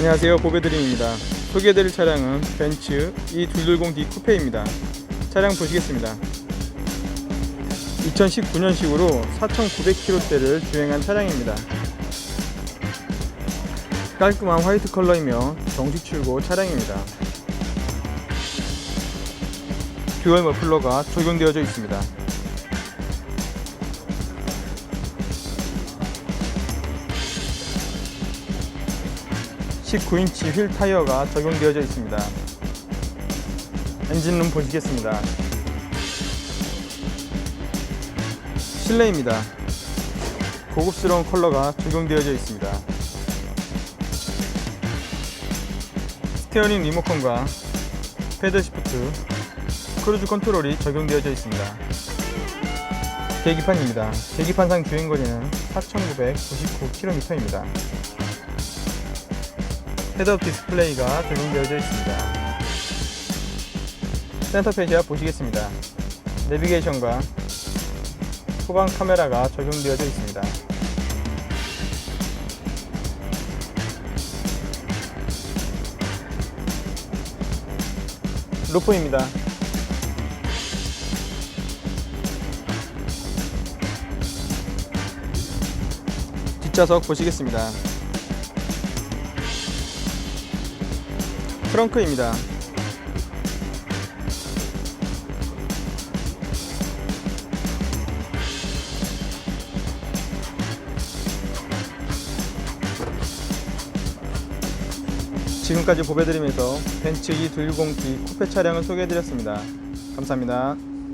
안녕하세요. 보배드림입니다. 소개해드릴 차량은 벤츠 E210D 쿠페입니다. 차량 보시겠습니다. 2019년식으로 4,900km대를 주행한 차량입니다. 깔끔한 화이트 컬러이며 정식 출고 차량입니다. 듀얼 머플러가 적용되어져 있습니다 19인치 휠 타이어가 적용되어져 있습니다. 엔진룸 보시겠습니다. 실내입니다. 고급스러운 컬러가 적용되어져 있습니다. 스티어링 리모컨과 패드 시프트, 크루즈 컨트롤이 적용되어져 있습니다. 계기판입니다. 계기판상 주행거리는 4,999km입니다. 헤드업 디스플레이가 적용되어져 있습니다. 센터 페이지와 보시겠습니다. 내비게이션과 후방 카메라가 적용되어져 있습니다. 루프입니다. 뒷좌석 보시겠습니다. 트렁크입니다. 지금까지 보배드리면서 벤츠 E210D 쿠페 차량을 소개해드렸습니다. 감사합니다.